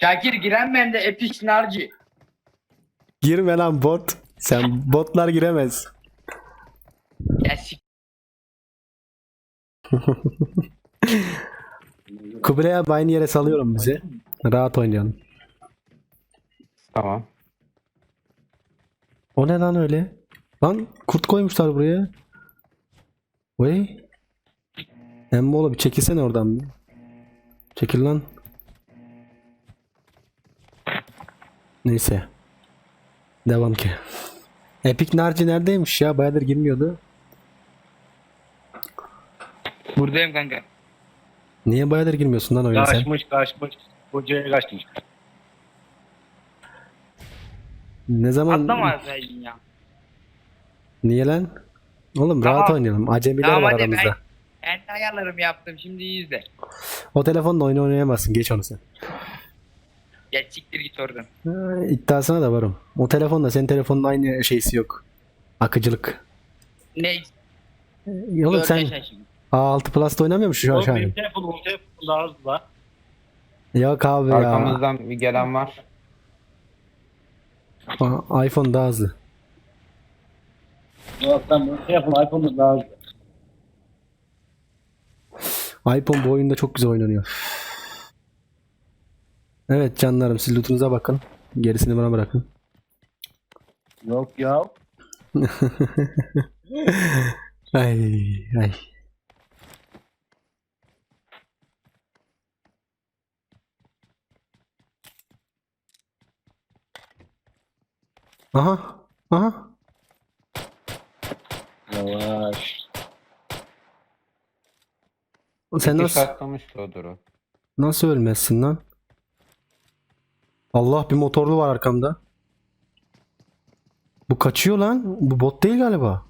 Şakir giren bende Epic Narci. Girme lan bot. Sen botlar giremez. Ya sik. Kubilay abi aynı yere salıyorum bizi. Rahat oynayalım. Tamam. O ne lan öyle? Lan kurt koymuşlar buraya. Vay. Emmoğlu bir çekilsene oradan. Çekil lan. Neyse. Devam ki. Epic Narci neredeymiş ya? Bayağıdır girmiyordu. Buradayım kanka. Niye bayağıdır girmiyorsun lan oyuna sen? Kaçmış kaçmış. Hocaya kaçmış. Ne zaman? Atlamasaydın ya. Niye lan? Oğlum rahat Tamam. oynayalım. Acemiler Tamam var hadi aramızda. ben kendi ayarlarımı yaptım şimdi iyi izle. O telefonla oyun oynayamazsın. Geç onu sen. Gel siktir git oradan. Ha, iddiasına da varım. O telefonla senin telefonun aynı şeysi yok. Akıcılık. Ne? Oğlum sen Göreceğiz şimdi. A6 Plus'ta oynamıyor musun şu an? Oğlum benim telefonum, o telefon daha hızlı la. Yok abi ya. Arkamızdan bir gelen var. Aa, iPhone daha hızlı. Yok lan benim telefon daha hızlı. iPhone bu oyunda çok güzel oynanıyor. Evet canlarım siz lootunuza bakın. Gerisini bana bırakın. Yok ya. Ay ay. Aha. Aha. Yavaş. Sen İki nasıl katlamıştı o duru. nasıl ölmezsin lan? Allah bir motorlu var arkamda. Bu kaçıyor lan. Bu bot değil galiba.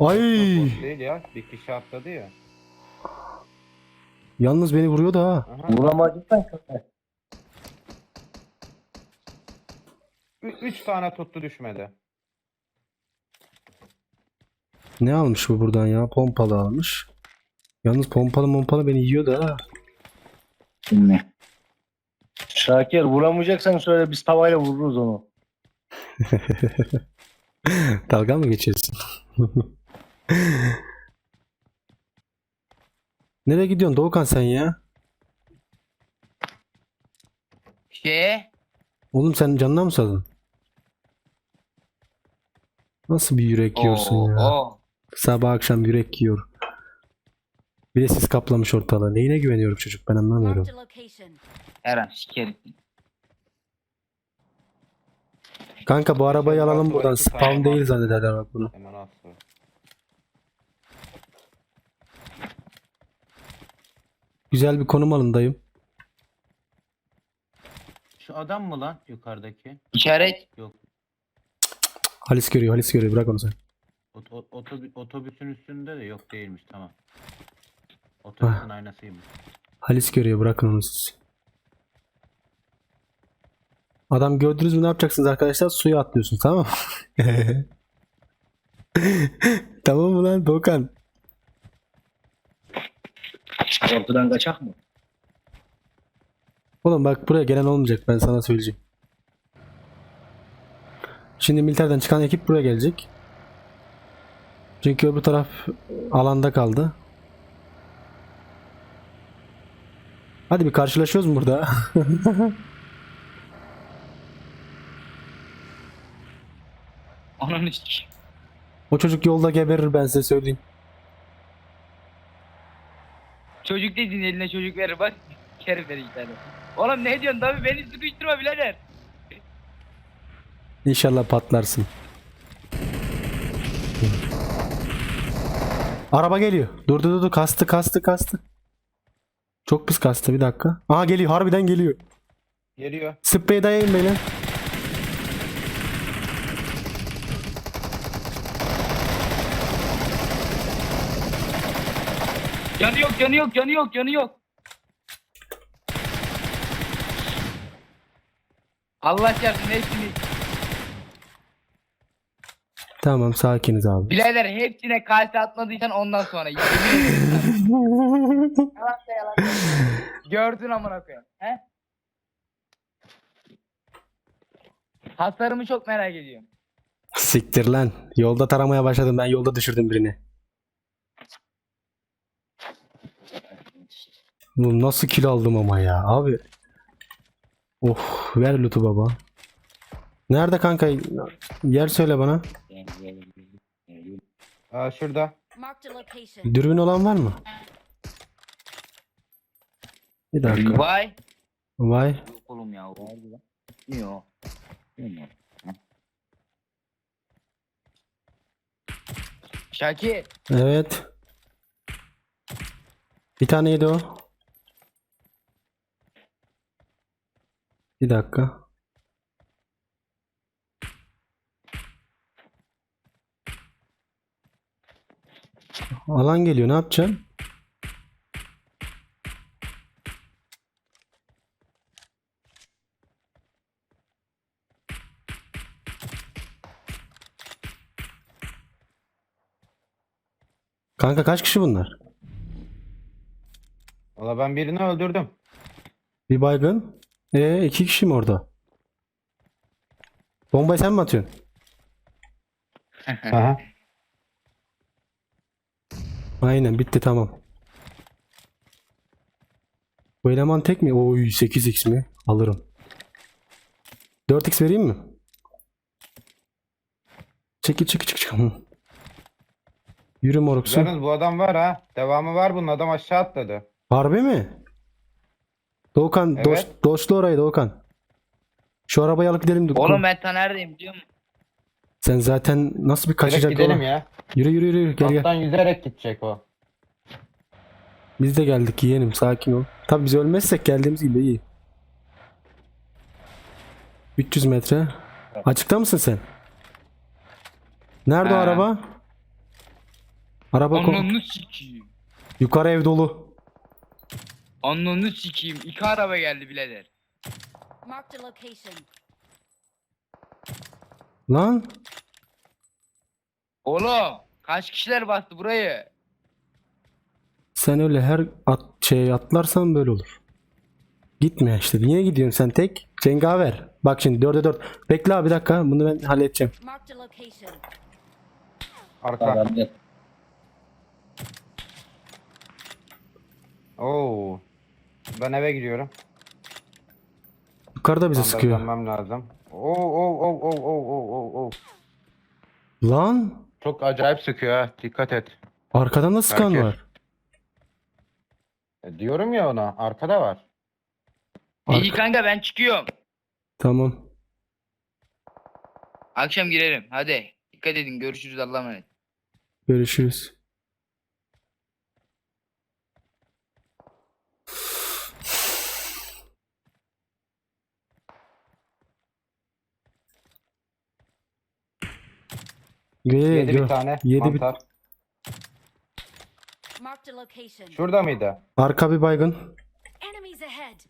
Ay. Bot değil ya. Bir kişi atladı ya. Yalnız beni vuruyor da ha. Vuramadıysan kötü. Ü- üç tane tuttu düşmedi. Ne almış bu buradan ya? Pompalı almış. Yalnız pompalı pompalı beni yiyor da ha. Şimdi. Şakir vuramayacaksan söyle biz tavayla vururuz onu. Dalga mı geçiyorsun? Nereye gidiyorsun Doğukan sen ya? Şey. Oğlum sen canına mı sadın? Nasıl bir yürek yiyorsun Oo, ya? oo. Sabah akşam yürek yiyor. Bir de siz kaplamış ortalığı. Neyine güveniyorum çocuk ben anlamıyorum. Marked a location. Her an sikerim. Kanka bu arabayı alalım buradan. Spawn değil zannederler bak bunu. Hemen attı. Güzel bir konum alın dayım. Şu adam mı lan yukarıdaki? İşaret. Yok. Halis görüyor Halis görüyor bırak onu sen. Ot- ot- otobü- otobüsün üstünde de yok değilmiş tamam. Otobüsün aynasıymış. Halis görüyor bırakın onu siz. Adam gördünüz mü ne yapacaksınız arkadaşlar? Suya atlıyorsun tamam mı? tamam mı lan Doğukan? Ortadan kaçak mı? Oğlum bak buraya gelen olmayacak ben sana söyleyeceğim. Şimdi militerden çıkan ekip buraya gelecek. Çünkü öbür taraf alanda kaldı. Hadi bir karşılaşıyoruz mu burada? Onun için. o çocuk yolda geberir ben size söyleyeyim. Çocuk dediğin eline çocuk verir bak. Kerim verir tane. Oğlum ne diyorsun tabii beni sıkıştırma birader. İnşallah patlarsın. Araba geliyor. Dur dur dur, kastı kastı kastı. Çok pis kastı bir dakika. Aha geliyor harbiden geliyor. Geliyor. Sprey dayayın beyler. Yanı yok, yanı yok, yanı yok, yanı yok. Allah çarpsın hepsini. Tamam sakiniz abi. Bilader hepsine kalse atmadıysan ondan sonra. Yemin ederim. yalan da yalan. Gördün amına koyayım. He? Hasarımı çok merak ediyorum. Siktir lan. Yolda taramaya başladım ben yolda düşürdüm birini. Nasıl kilo aldım ama ya abi. Of ver loot'u baba. Nerede kanka? Yer söyle bana. Aa, şurada. Dürbün olan var mı? Bir dakika. Vay. Vay. Yok oğlum ya. Yok. Şakir. Evet. Bir taneydi o. Bir dakika. Alan geliyor. Ne yapacaksın? Kanka kaç kişi bunlar? Valla ben birini öldürdüm. Bir baygın. Ee iki kişi mi orada? Bombayı sen mi atıyorsun? Aha. Aynen bitti tamam. Bu eleman tek mi? Oy 8x mi? Alırım. 4x vereyim mi? Çekil çekil çekil. Hı. Yürü moruksu. Yalnız bu adam var ha. Devamı var bunun. Adam aşağı atladı. Harbi mi? Doğukan, doş, Evet. doşlu orayı Doğukan. Şu arabayı alıp gidelim. Oğlum ben ta neredeyim biliyor musun? Sen zaten nasıl bir Direkt kaçacak gidelim oğlum? ya. Yürü yürü yürü gel gel. Alttan yüzerek gidecek o. Biz de geldik yeğenim sakin ol. Tabi biz ölmezsek geldiğimiz gibi iyi. 300 metre. Açıkta mısın sen? Nerede o Ha. araba? Araba Ananı yukarı ev dolu. Ananı sikeyim. İki araba geldi birader. Marked a location. Lan Oğlum kaç kişiler bastı burayı? sen öyle her at şey atlarsan böyle olur. Gitme işte. Niye gidiyorsun sen tek? Cengaver. Bak şimdi 4'e 4. Bekle abi bir dakika. Bunu ben halledeceğim. Marked a location. Arka. Gel. Oo. Ben eve gidiyorum. Yukarıda bizi Bandaj sıkıyor. dönmem lazım. Oo oo oo oo oo oo oo oo. Lan Çok acayip sıkıyor ha. Dikkat et. arkadan da sıkan Herkes. var. E, diyorum ya ona. Arkada var. İyi Arka- kanka ben çıkıyorum. Tamam. Akşam girerim. Hadi. Dikkat edin. Görüşürüz. Allah'a emanet. Görüşürüz. Ye, Yedi gör- bir tane. yedi bir- mantar. Marked a location. Şurada mıydı? Arka bir baygın. Enemies ahead.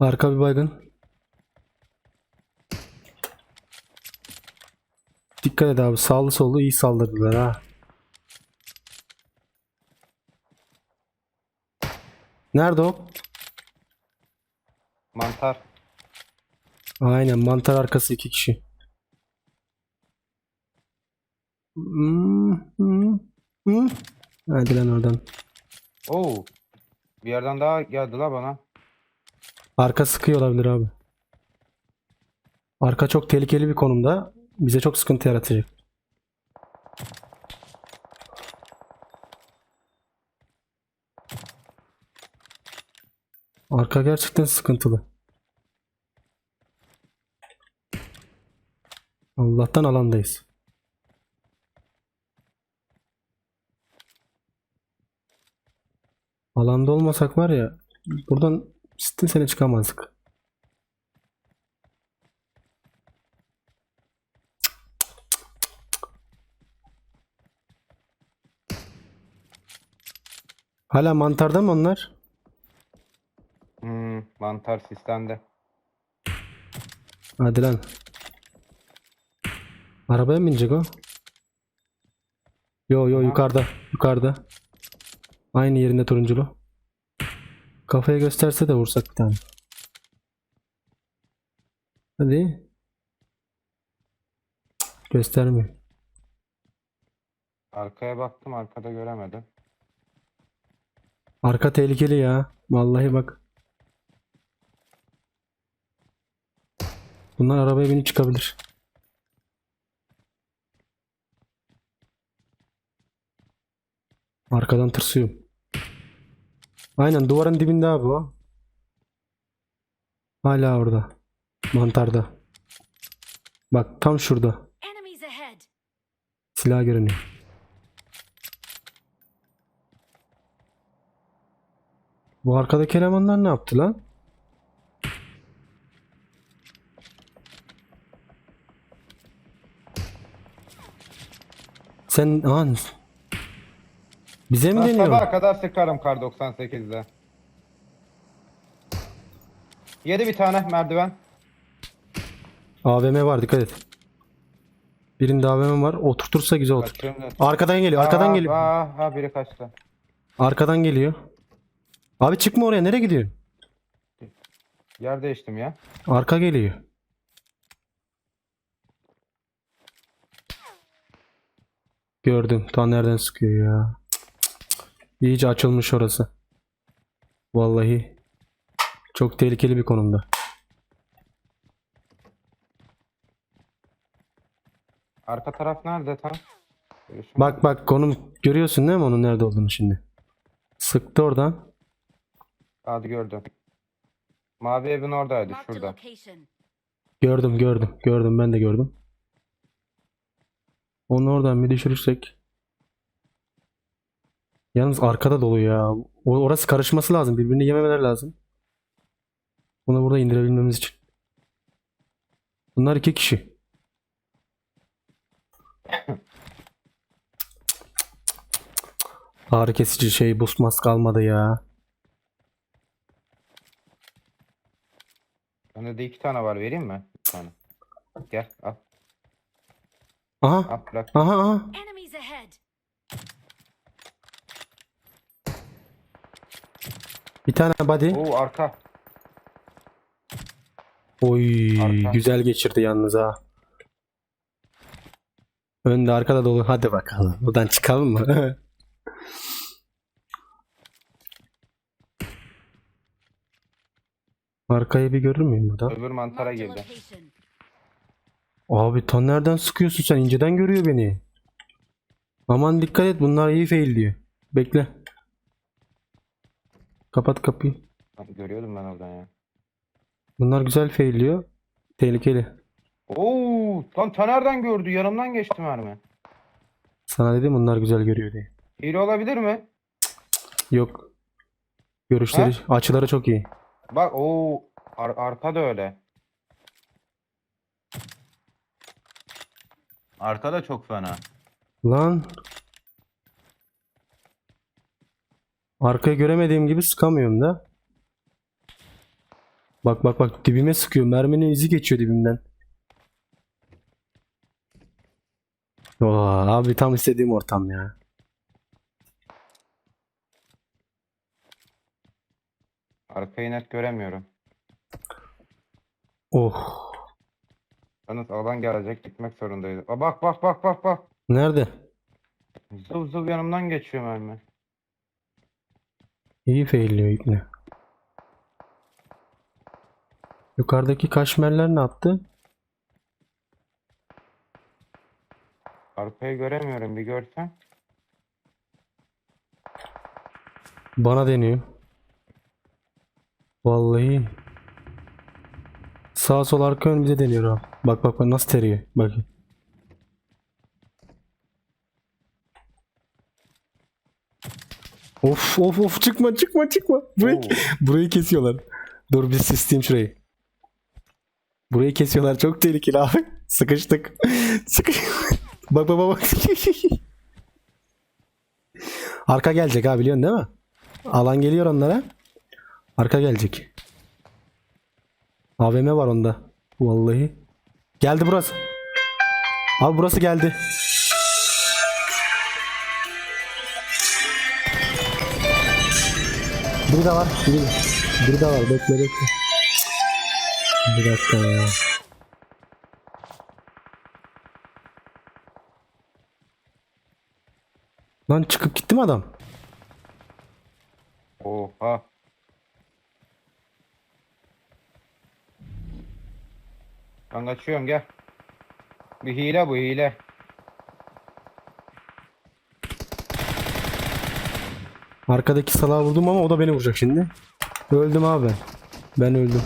Arka bir baygın. Dikkat et abi. Sağlı sollu iyi saldırdılar ha. Nerede o? Mantar. Aynen mantar arkası iki kişi. Hmm, hmm, hmm. Hadi lan oradan. Oo. Bir yerden daha geldi la bana. Arka sıkıyor olabilir abi. Arka çok tehlikeli bir konumda. Bize çok sıkıntı yaratacak. Arka gerçekten sıkıntılı. Allah'tan alandayız. Alanda olmasak var ya buradan Sitten sene çıkamazdık. Hala mantarda mı onlar? Hmm, mantar sistemde. Hadi lan. Arabaya mı binecek o? Yo yo yukarıda. Yukarıda. Aynı yerinde turunculu. Kafaya gösterse de vursak bir tane. Hadi. Göstermiyor. Arkaya baktım arkada göremedim. Arka tehlikeli ya. Vallahi bak. Bunlar arabaya binip çıkabilir. Arkadan tırsıyorum. Aynen duvarın dibinde abi o. Hala orada. Mantarda. Bak tam şurada. Silah görünüyor. Bu arkadaki elemanlar ne yaptı lan? Sen an bize mi deniyor? sabaha kadar sıkarım kar 98'de. Yedi bir tane merdiven. AVM var dikkat et. Birinde AVM var. Oturtursa güzel otur. Kaçıyorum da- Arkadan geliyor. Arkadan Aa, geliyor. Aa, ha biri kaçtı. Arkadan geliyor. Abi çıkma oraya. Nereye gidiyorsun? Yer değiştim ya. Arka geliyor. Gördüm. Ta nereden sıkıyor ya. İyice açılmış orası. Vallahi. Çok tehlikeli bir konumda. Arka taraf nerede tam? Görüşüm Bak bak konum görüyorsun değil mi onun nerede olduğunu şimdi? Sıktı oradan. Hadi gördüm. Mavi evin oradaydı şurada. Gördüm gördüm. Gördüm ben de gördüm. Onu oradan bir düşürürsek. Yalnız arkada dolu ya. O- Orası karışması lazım. Birbirini yememeler lazım. Bunu burada indirebilmemiz için. Bunlar iki kişi. Ağrı kesici şey boost mask almadı ya. Bende de iki tane var vereyim mi? Bir tane. Gel al. Aha. Al bırak. Aha aha. Enemies ahead. Bir tane body. Oo arka. Oy Arka. güzel geçirdi yalnız ha. Önde arkada dolu. Hadi bakalım. Buradan çıkalım mı? Arkayı bir görür müyüm burada? Öbür mantara girdi. Abi tan nereden sıkıyorsun sen? İnceden görüyor beni. Aman dikkat et bunlar iyi fail diyor. Bekle. Kapat kapıyı. Lan Görüyordum ben oradan ya. Bunlar güzel fail diyor. Tehlikeli. Oo, lan ta nereden gördü? Yanımdan geçti mermi. Sana dedim bunlar güzel görüyor diye. Hile olabilir mi? Yok. Görüşleri, açıları çok iyi. Bak o ar arka da öyle. Arka da çok fena. Lan. Arkayı göremediğim gibi sıkamıyorum da. Bak bak bak dibime sıkıyor. Merminin izi geçiyor dibimden. Oo, abi tam istediğim ortam ya. Arkayı net göremiyorum. Oh. Yalnız alan gelecek gitmek zorundaydı. Aa, bak bak bak bak bak. Nerede? Zıv zıv yanımdan geçiyor mermi. İyi failliyor ipne. Yukarıdaki kaşmerler ne yaptı? Arkayı göremiyorum bir görsen. Bana deniyor. Vallahi. Sağ sol arka ön bize deniyor ha. Bak bak bak nasıl teriyor. Bak. Of of of çıkma çıkma çıkma. Burayı, Oo. burayı kesiyorlar. Dur bir sisteyim şurayı. Burayı kesiyorlar çok tehlikeli abi. Sıkıştık. Sıkış. bak bak bak bak. Arka gelecek abi biliyorsun değil mi? Alan geliyor onlara. Arka gelecek. AVM var onda. Vallahi. Geldi burası. Abi burası geldi. Biri de var. Biri, biri de var. Bekle bekle. Bir dakika ya. Lan çıkıp gitti mi adam? Oha. Ben kaçıyorum gel. Bir hile bu hile. Arkadaki salağa vurdum ama o da beni vuracak şimdi. Öldüm abi ben. Öldüm.